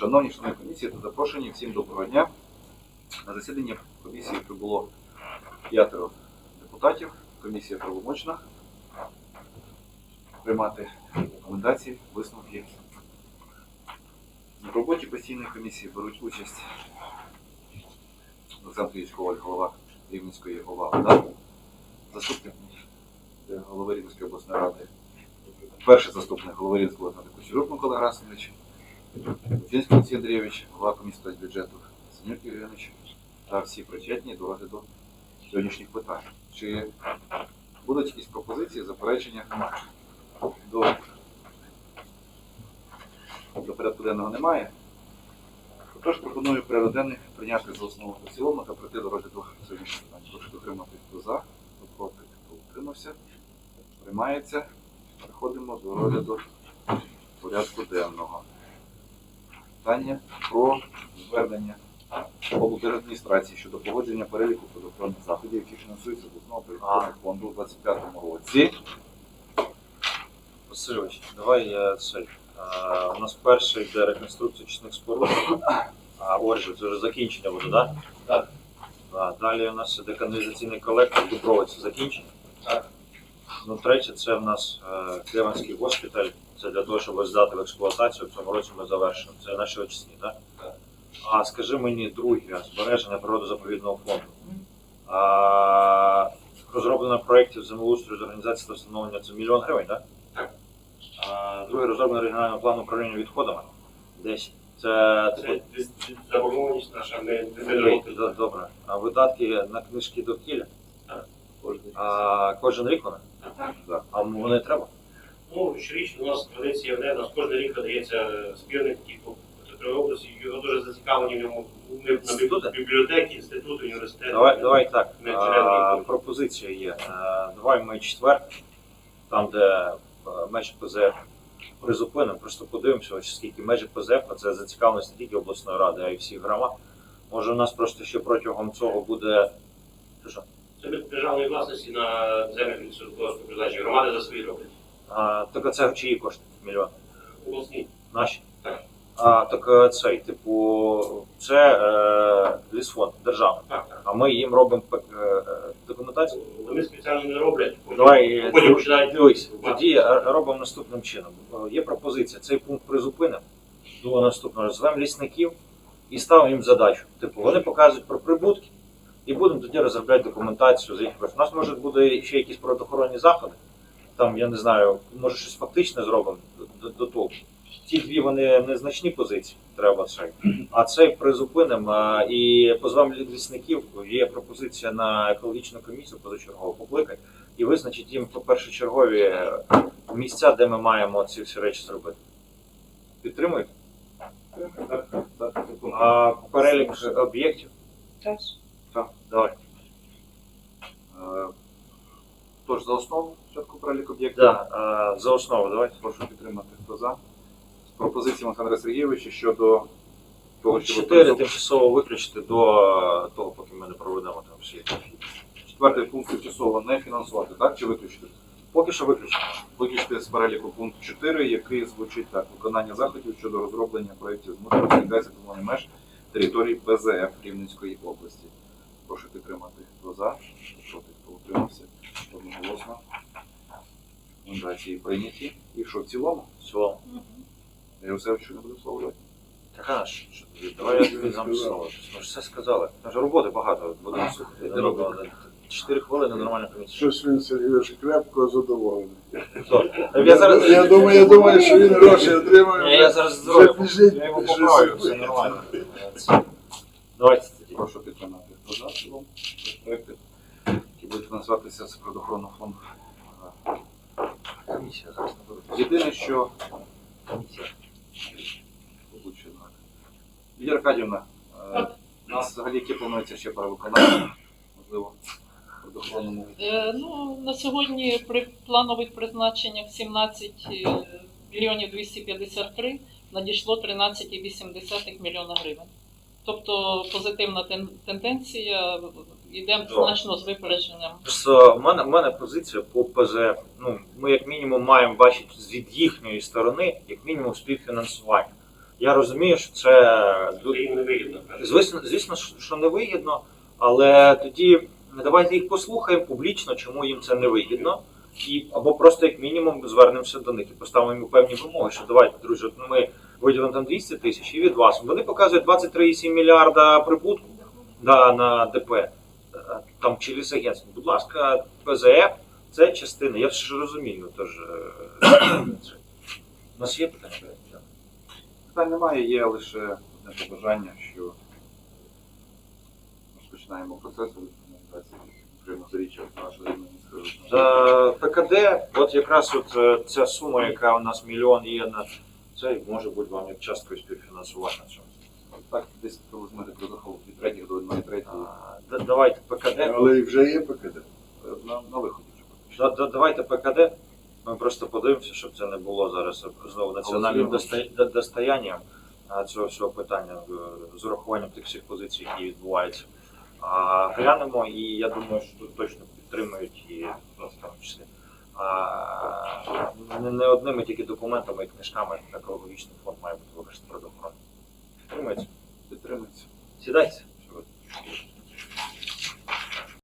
Шановні члени комісії та запрошені всім доброго дня. На засідання комісії прибуло п'ятеро депутатів. Комісія правомочна приймати рекомендації, висновки. В роботі постійної комісії беруть участь Олександр Коваль, голова Рівненської ОДА, заступник голови Рівненської обласної ради, перший заступник голови Рівненської обласної ради Кучерук Микола Грасович, Фінський Олексій Андрійович, голова комісії бюджету Синюк Євгенович та всі причетні до розгляду сьогоднішніх питань. Чи будуть якісь пропозиції, заперечення до, до порядку денного немає? Тож пропоную порядок прийняти за основу та цілому та прийти до розгляду сьогоднішніх питань. Прошу підтримати хто за, хто проти, хто утримався. Приймається. Переходимо до розгляду порядку денного. Питання про звернення облдержадміністрації щодо погодження переліку податкових заходів, які фінансуються з обласного податкового фонду у 2025 році. Васильович, давай я цей. А, у нас перший йде реконструкція очисних споруд. А Оржик, це вже закінчення буде, так? Так. Да, далі у нас іде каналізаційний колектор Дубровець закінчення. Так. Ну, третє, це в нас е, Клеванський госпіталь. Це для того, щоб здати в експлуатацію. В цьому році ми завершимо. Це наші очисні, так? А скажи мені друге, збереження природозаповідного фонду. А, розроблено проєктів землеустрою з організації та встановлення це мільйон гривень, так? А, друге розроблено регіонального плану управління відходами. 10. Це, заборгованість наша, не добре. А видатки на книжки довкілля? А кожен рік вони? А вони треба? Ну, щорічно у нас традиція в у нас кожен рік надається збірник таких по території області, його дуже зацікавлені в ньому. Ми на Інститути? бібліотеки, інститути, університети. Давай, давай так. А, пропозиція є. А, давай ми четвертий, там, де е, межі ПЗФ призупинимо, просто подивимося, ось скільки межі ПЗФ, а це зацікавленість не тільки обласної ради, а й всіх громад. Може, у нас просто ще протягом цього буде. Що, державної власності на землях лісогосподарського призначення. Громади за свої роблять. А, так це чиї кошти? Мільйон. Обласні. Наші. Так. А, так е, цей, типу, це е, лісфонд державний. Так, так. А ми їм робимо е, е, документацію. Вони спеціально не роблять. Давай е, Потім починають дивись, тоді е, робимо наступним чином. Е, Є пропозиція, цей пункт призупинимо до наступного. Звемо лісників і ставимо їм задачу. Типу, вони показують про прибутки і будемо тоді розробляти документацію за їх. У нас може буде ще якісь природоохоронні заходи. Там, я не знаю, може щось фактичне зробимо до, до, до того. Ті дві вони незначні позиції, треба цей. А цей призупинимо і позвемо лісників. Є пропозиція на екологічну комісію позачергово покликати і визначить їм по першочергові місця, де ми маємо ці всі речі зробити. Підтримуєте? Так, так, так. А перелік об'єктів? Теж. Давай. Е, Тож за основу спочатку перелік об'єктів. Да, за основу, давай. Прошу підтримати хто за. З пропозиціями Олександра Сергійовича щодо того, що Чотири тимчасово виключити до того, поки ми не проведемо там всі. четвертий пункт тимчасово не фінансувати, так? Чи виключити? Поки що виключити. Виключити з переліку пункт 4, який звучить так: виконання заходів щодо розроблення проєктів з комунальних меж території ПЗФ Рівненської області. Прошу підтримати хто за, хто проти, хто утримався. Одноголосно. Рекомендації прийняті. І що в цілому? В цілому. Я все, що не буду. Така ж, що тобі? давай я тобі дам слово. Ми ж все сказали. Ми ж роботи багато будемо слухати. Де роботи? Чотири хвилини нормальна комісія. Щось він Сергійович крепко задоволений. Я зараз Я думаю, я думаю, що він гроші отримує. Ні, я зараз зроблю. Я його поправлю, все нормально. Це- Давайте тоді. Прошу підтримати хто за в. Проекти, які будуть фінансуватися з природоохоронного фонду. Комісія зараз не. Єдине, що. Лідія Аркадівна, е, у нас взагалі які планується ще перевиконання, можливо, в природоохоронному Е, Ну, на сьогодні при планових призначеннях 17 е, мільйонів 253 надійшло 13,8 мільйона гривень. Тобто позитивна тен- тенденція, йдемо Добре. значно з випередженням. Просто в мене, в мене позиція по ПЗФ. Ну, ми як мінімум маємо бачити від їхньої сторони, як мінімум, співфінансування. Я розумію, що це ду- не вигідно. каже. Звісно, звісно, що не вигідно, але тоді давайте їх послухаємо публічно, чому їм це не вигідно. І, або просто як мінімум звернемося до них і поставимо їм певні вимоги, що давайте, друзі, от ми виділимо там 200 тисяч і від вас. Вони показують 23,7 мільярда прибутку да, на ДП е, там чи лісагентство. Будь ласка, ПЗФ це частина. Я ж розумію, тож е, у нас є питання. Питань немає, є лише одне побажання, що розпочинаємо процес прямозріччя нашого. За ПКД, от якраз от е, ця сума, яка у нас мільйон є на це, може бути вам як часткою співфінансування цього. Так, десь візьмете протокол від третіх до одної третьої. А, да- Давайте ПКД. Але вже є ПКД. На, на виході вже поки. Да- да- Давайте ПКД. Ми просто подивимося, щоб це не було зараз знову національним доста- до- достоянням а, цього всього питання е, з урахуванням тих всіх позицій, які відбуваються. А, глянемо, і я думаю, що тут точно підтримують і ну, в тому числі. А, не, не одними тільки документами і книжками екологічний фонд має бути використаний природоохоронний. Підтримується. Підтримується. Сідайте.